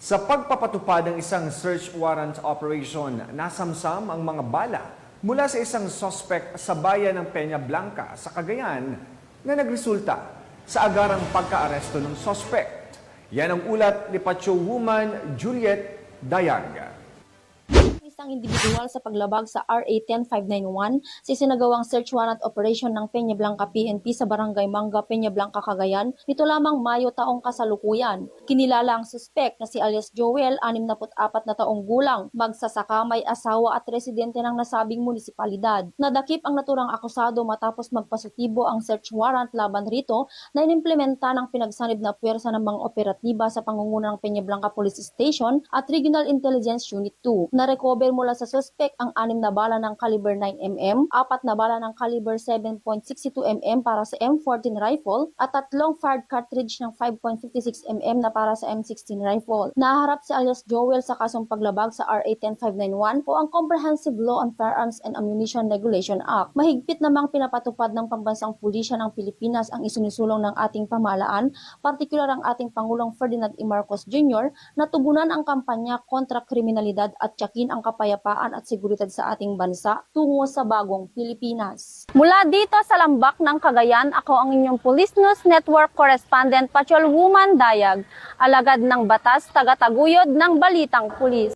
Sa pagpapatupad ng isang search warrant operation, nasamsam ang mga bala mula sa isang suspect sa bayan ng Peña Blanca sa Cagayan na nagresulta sa agarang pagkaaresto ng suspect. Yan ang ulat ni Pacho Woman Juliet Dayag. Isang individual sa paglabag sa RA 10591 sa sinagawang search warrant operation ng Peña Blanca PNP sa Barangay Manga, Peña Blanca, Cagayan nito lamang Mayo taong kasalukuyan. Kinilala ang suspect na si alias Joel, 64 na taong gulang, magsasaka, may asawa at residente ng nasabing munisipalidad. Nadakip ang naturang akusado matapos magpasutibo ang search warrant laban rito na inimplementa ng pinagsanib na puwersa ng mga operatiba sa pangunguna ng Peña Blanca Police Station at Regional Intelligence Unit 2. Na-recover mula sa suspect ang anim na bala ng caliber 9mm, apat na bala ng caliber 7.62mm para sa M14 rifle at tatlong fired cartridge ng 5.56mm na para sa M16 rifle. Naharap si alias Joel sa kasong paglabag sa RA 10591 o ang Comprehensive Law on Firearms and Ammunition Regulation Act. Mahigpit namang pinapatupad ng pambansang pulisya ng Pilipinas ang isinusulong ng ating pamahalaan, partikular ang ating Pangulong Ferdinand E. Marcos Jr. na tugunan ang kampanya kontra kriminalidad at tiyakin ang kapayapaan at seguridad sa ating bansa tungo sa bagong Pilipinas. Mula dito sa Lambak ng Cagayan, ako ang inyong Police News Network Correspondent Patrol Woman Dayag, alagad ng batas, tagataguyod ng Balitang Pulis.